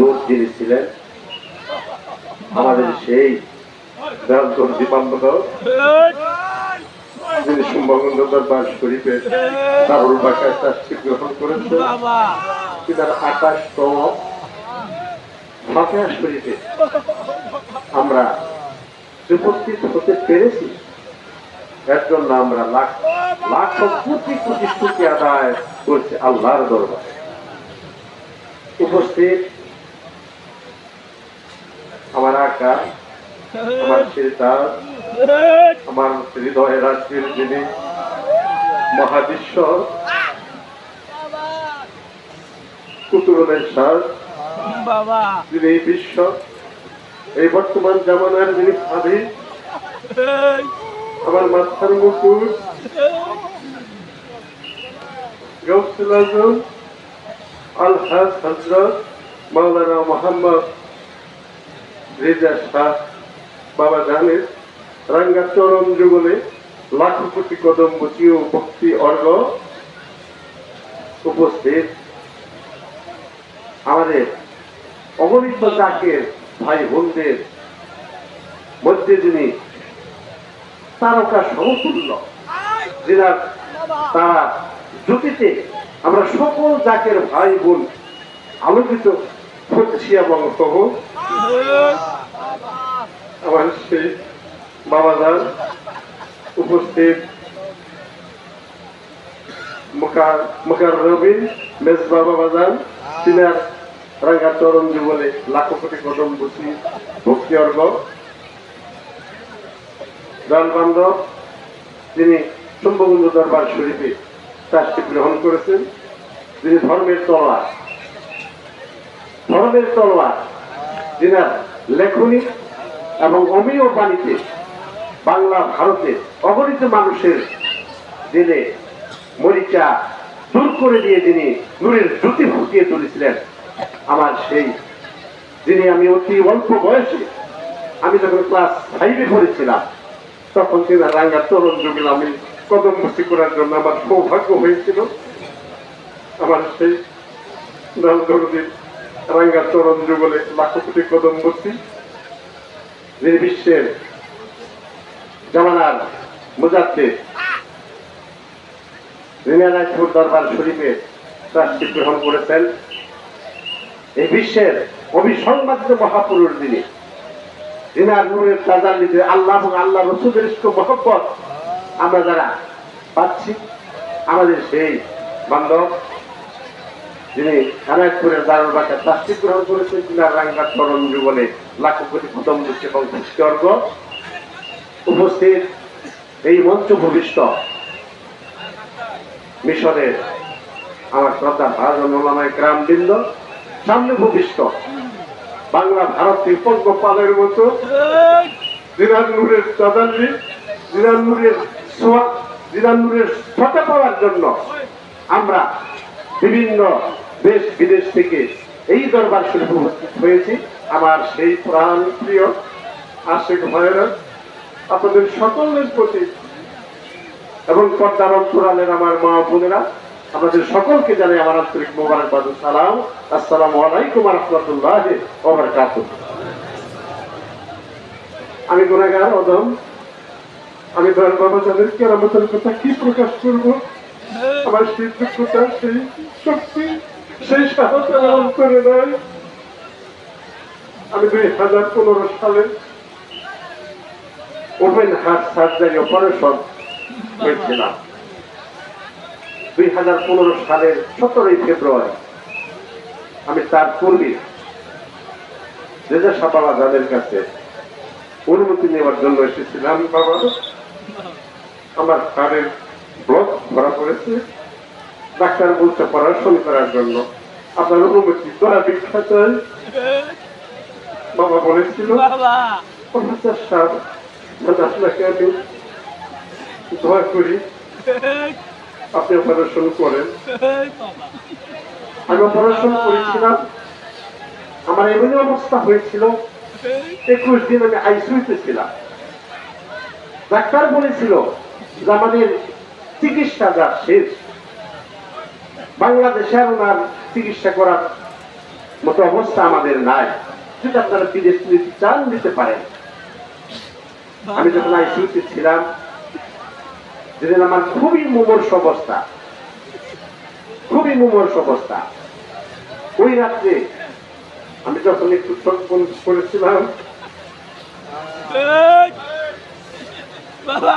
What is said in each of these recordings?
দূর যিনি ছিলেন আমাদের সেই শরীফে আমরা উপস্থিত হতে পেরেছি। এর জন্য আমরা লাখ লাখ কোটি কোটি স্তুতি আদায় করছি আল্লাহর দরবারে। উপস্থিত আমার আকা আমার চিন্তার আমার হৃদয় রাজ্যের যিনি মহাবিশ্ব কুতুরনের যিনি এই বিশ্ব এই বর্তমান জামানার যিনি ভাবি আমার মাথার মুকুট গৌসুল আজম আলহাজ হজরত মাওলানা মোহাম্মদ রেজা শাহ, বাবা জানের রাঙ্গা চরম যুগলে লাখো কোটি কদম বচি ও ভক্তি অর্ঘ উপস্থিত। আমাদের অগণিত জাকের ভাই বোনদের মধ্যে যিনি তারকা সমতুল্য, যিনার তারা জ্যোতিতে আমরা সকল জাকের ভাই বোন আলোকিত এবং সহ আমার সেই বাবাদার উপস্থিত মুখার রবি, মেজবা বাবাজান তিনার রাঙ্গা চরণ যুগলে লাখো কোটি কদম বুঝি ভক্তি অর্গ। বান্ধব তিনি সম্ভবন্ধ দরবার শরীফে চাষটি গ্রহণ করেছেন তিনি ধর্মের তলোয়ার ধর্মের তলোয়ার, যিনার লেখনী এবং অমীয় বাণীতে বাংলা ভারতের অগণিত মানুষের দিনে মরিচা দূর করে দিয়ে যিনি নূরের জ্যোতি ফুটিয়ে তুলেছিলেন। আমার সেই যিনি আমি অতি অল্প বয়সে, আমি যখন ক্লাস ফাইভে পড়েছিলাম, তখন তিনি রাঙ্গা তরুণ যুগের আমি কদম মুক্তি করার জন্য আমার সৌভাগ্য হয়েছিল। আমার সেই দরদিন রাঙ্গা তরুণ যুগলে লাখো কদম মুক্তি যিনি বিশ্বের জামানার মুজাদ্দে রিনারাজপুর দরবার শরীফে ট্রাস্টি গ্রহণ করেছেন। এই বিশ্বের অবিসংবাদিত মহাপুরুষ যিনি দিনার নূরের তাজাল্লিতে আল্লাহ এবং আল্লাহ ইস্ক মহব্বত আমরা যারা পাচ্ছি, আমাদের সেই বান্ধব যিনি কানায়তপুরের দারুল বাঁকা গ্রহণ করেছেন রাঙ্গার চরণ কোটি দিচ্ছে এবং উপস্থিত এই মঞ্চ ভবিষ্য মিশরের আমার শ্রদ্ধা ভাজন ওলামায় গ্রাম বৃন্দ, সামনে ভবিষ্য বাংলা ভারতের পঙ্গ পালের মতো দিনানুরের চাঁদাল্লি দিনানুরের সোয়া দিনানুরের ছটা পাওয়ার জন্য আমরা বিভিন্ন দেশ, বিদেশ থেকে এই দরবার উপস্থিত হয়েছি। আমার সেই প্রাণ প্রিয় আশেখ ভাইয়েরা, আপনাদের সকলের প্রতি এবং পর্দার অন্তরালের আমার মা বোনেরা আমাদের সকলকে জানাই আমার আন্তরিক মোবারকবাদ সালাম। আসসালামু আলাইকুম রহমতুল্লাহ ওবরকাত আমি গুণাগার অদম আমি কেরামতের কথা কি প্রকাশ করব? আমার সেই যোগ্যতা সেই শক্তি, সেই সাহস আমার অন্তরে আমি দুই হাজার পনেরো সালে ওপেন হার্ট সার্জারি অপারেশন হয়েছিলাম। দুই হাজার পনেরো সালের সতেরোই ফেব্রুয়ারি আমি তার পূর্বে রেজা সাপালা যাদের কাছে অনুমতি নেওয়ার জন্য এসেছিলাম। বাবা, আমার হাড়ের ব্লক ধরা পড়েছে ডাক্তার করার জন্য। আপনার অনুমতি দয়া ভিক্ষা চাই বাবা। বলেছিল প্রফেসর সাহেব আপনাকে আমি দয়া করি। আপনি অপারেশন করেন। আমি অপারেশন করেছিলাম। আমার এমনি অবস্থা হয়েছিল একুশ দিন আমি আইসিউতে ছিলাম। ডাক্তার বলেছিল যে আমাদের চিকিৎসা যা শেষ বাংলাদেশে আর ওনার চিকিৎসা করার মতো অবস্থা আমাদের নাই। যদি আপনারা বিদেশ নিতে চান দিতে পারেন। আমি যখন আইসিউতে ছিলাম যেদিন আমার খুবই মুমর্ষ অবস্থা খুবই মুমর্ষ অবস্থা। ওই রাত্রে আমি যখন একটু বন্ধ করেছিলাম বাবা!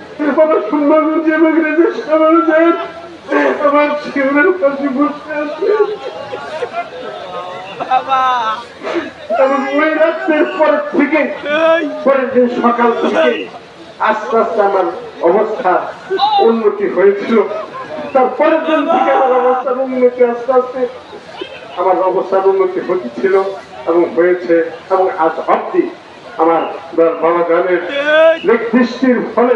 আমার সুন্দরগঞ্জ এবং রেজের সামনে যায় আমার পাশে বসে আছে। সকাল থেকে আস্তে আস্তে আমার অবস্থা উন্নতি হয়েছিল। তারপরের দিন থেকে আমার অবস্থার উন্নতি আস্তে আস্তে আমার অবস্থার উন্নতি হচ্ছিল এবং হয়েছে। এবং আজ অব্দি আমার বাবা গানের দৃষ্টির ফলে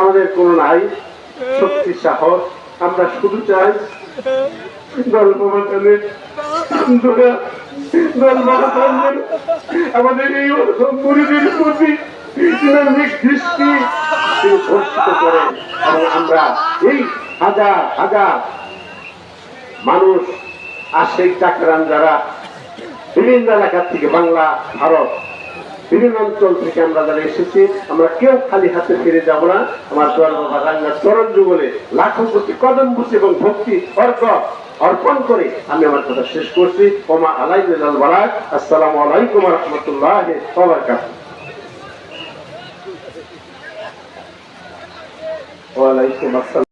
আমাদের কোনো নাই শক্তি সাহস আমরা শুধু চাই আমাদের এই প্রতি দৃষ্টি এবং আমরা এই হাজার হাজার মানুষ আশেক চাকরান যারা বিভিন্ন এলাকা থেকে বাংলা, ভারত বিভিন্ন অঞ্চল থেকে আমরা যারা এসেছি, আমরা কেউ খালি হাতে ফিরে যাব না। আমার বাবা চরণ যুগলে লাখো কোটি কদম বুঝি এবং ভক্তি অর্ঘ অর্পণ করে আমি আমার কথা শেষ করছি। ওমা আলাই বালাক। আসসালামু আলাইকুম রহমতুল্লাহ ওয়ালাইকুম আসসালাম।